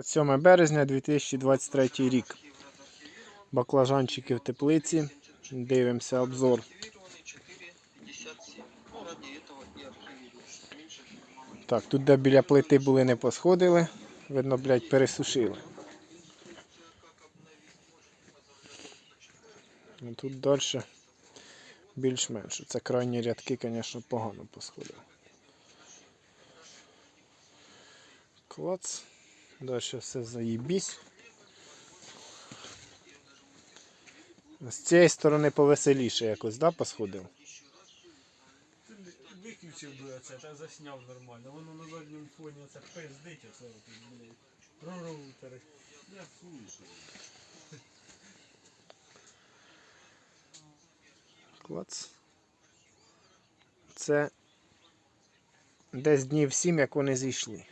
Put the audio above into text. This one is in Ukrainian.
27 березня 2023 рік. Баклажанчики в теплиці. Дивимося обзор. Так, тут де біля плити були не посходили. Видно, блядь, пересушили. Ну, Тут далі більш-менш. Це крайні рядки, звісно, погано посходили. Клац. Далі все заїбісь. З цієї сторони повеселіше якось, да, посходив? Виключив би оце та засняв нормально. Воно на задньому фоні оце пиздить оце блядь. Пророутери. Я слышу. Клац. Це десь днів сім, як вони зійшли.